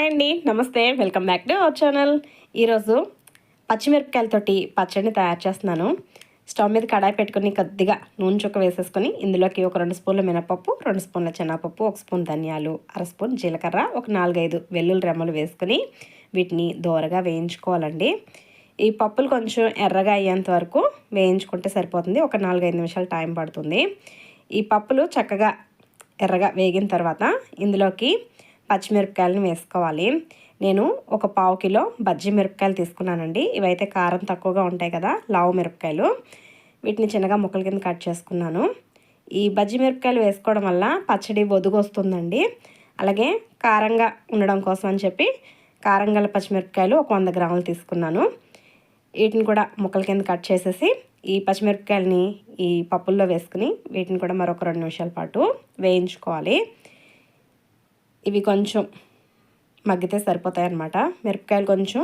Hi అండి నమస్తే welcome back to our channel. ఈరోజు పచ్చిమిరపకాయలతోటి పచ్చడిని తయారు చేస్తున్నాను. స్టవ్ మీద కడాయి పెట్టుకుని కొద్దిగా నూనె చుక్క వేసేసుకొని ఇందులోకి ఒక రెండు స్పూన్ల మినపప్పు రెండు స్పూన్ల శనగపప్పు ఒక స్పూన్ ధనియాలు అర స్పూన్ జీలకర్ర ఒక నాలుగైదు వెల్లుల్లి రెమ్మలు వేసుకొని వీటిని దోరగా వేయించుకోవాలండి. ఈ పప్పులు కొంచెం ఎర్రగా అయ్యేంత వరకు వేయించుకుంటే సరిపోతుంది. ఒక నాలుగైదు నిమిషాలు టైం పడుతుంది. ఈ పప్పులు చక్కగా ఎర్రగా వేగిన తర్వాత ఇందులోకి పచ్చిమిరపకాయలను వేసుకోవాలి. నేను ఒక పావు కిలో బజ్జి మిరపకాయలు తీసుకున్నానండి. ఇవైతే కారం తక్కువగా ఉంటాయి కదా లావు మిరపకాయలు. వీటిని చిన్నగా ముక్కల కింద కట్ చేసుకున్నాను. ఈ బజ్జి మిరపకాయలు వేసుకోవడం వల్ల పచ్చడి బొదుగు వస్తుందండి. అలాగే కారంగా ఉండడం కోసం అని చెప్పి కారం గల పచ్చిమిరపకాయలు ఒక వంద గ్రాములు తీసుకున్నాను. వీటిని కూడా ముక్కల కింద కట్ చేసేసి ఈ పచ్చిమిరపకాయలని ఈ పప్పుల్లో వేసుకుని వీటిని కూడా మరొక రెండు నిమిషాల పాటు వేయించుకోవాలి. ఇవి కొంచెం మగ్గితే సరిపోతాయి అన్నమాట మిరపకాయలు కొంచెం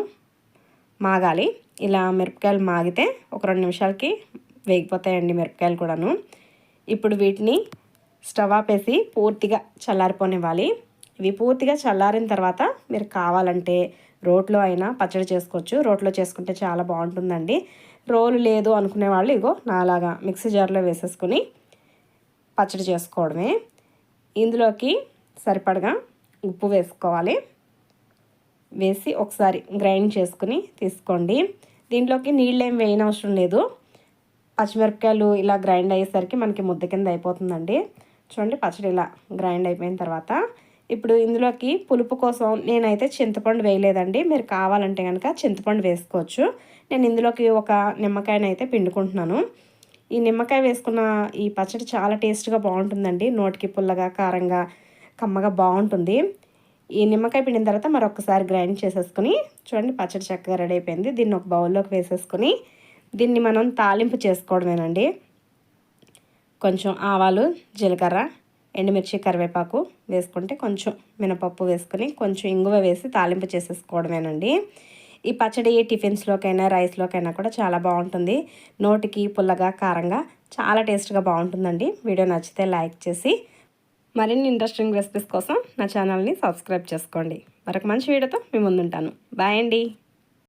మాగాలి. ఇలా మిరపకాయలు మాగితే ఒక రెండు నిమిషాలకి వేగిపోతాయండి మిరపకాయలు కూడాను. ఇప్పుడు వీటిని స్టవ్ ఆపేసి పూర్తిగా చల్లారిపోనివ్వాలి. ఇవి పూర్తిగా చల్లారిన తర్వాత మీరు కావాలంటే రోట్లో అయినా పచ్చడి చేసుకోవచ్చు. రోట్లో చేసుకుంటే చాలా బాగుంటుందండి. రోలు లేదు అనుకునే వాళ్ళు ఇగో నాలాగా మిక్సీ జార్లో వేసేసుకొని పచ్చడి చేసుకోవడమే. ఇందులోకి సరిపడగా ఉప్పు వేసుకోవాలి. వేసి ఒకసారి గ్రైండ్ చేసుకుని తీసుకోండి. దీంట్లోకి నీళ్ళు ఏం వేయనవసరం లేదు. పచ్చిమిరపకాయలు ఇలా గ్రైండ్ అయ్యేసరికి మనకి ముద్ద కింద అయిపోతుందండి. చూడండి పచ్చడి ఇలా గ్రైండ్ అయిపోయిన తర్వాత ఇప్పుడు ఇందులోకి పులుపు కోసం నేనైతే చింతపండు వేయలేదండి. మీరు కావాలంటే కనుక చింతపండు వేసుకోవచ్చు. నేను ఇందులోకి ఒక నిమ్మకాయనైతే అయితే పిండుకుంటున్నాను. ఈ నిమ్మకాయ వేసుకున్న ఈ పచ్చడి చాలా టేస్ట్గా బాగుంటుందండి. నోటికి పుల్లగా కారంగా కమ్మగా బాగుంటుంది. ఈ నిమ్మకాయ పిండిన తర్వాత మరొకసారి గ్రైండ్ చేసేసుకుని చూడండి పచ్చడి చక్కగా రెడీ అయిపోయింది. దీన్ని ఒక బౌల్లోకి వేసేసుకొని దీన్ని మనం తాలింపు చేసుకోవడమేనండి. కొంచెం ఆవాలు జీలకర్ర ఎండుమిర్చి కరివేపాకు వేసుకుంటే కొంచెం మినపప్పు వేసుకొని కొంచెం ఇంగువ వేసి తాలింపు చేసేసుకోవడమేనండి. ఈ పచ్చడి టిఫిన్స్లోకైనా రైస్లోకైనా కూడా చాలా బాగుంటుంది. నోటికి పుల్లగా కారంగా చాలా టేస్ట్గా బాగుంటుందండి. వీడియో నచ్చితే లైక్ చేసి మరిన్ని ఇంట్రెస్టింగ్ రెసిపీస్ కోసం నా ఛానల్ని సబ్స్క్రైబ్ చేసుకోండి. మరొక మంచి వీడియోతో మీ ముందుంటాను. బాయ్ అండి.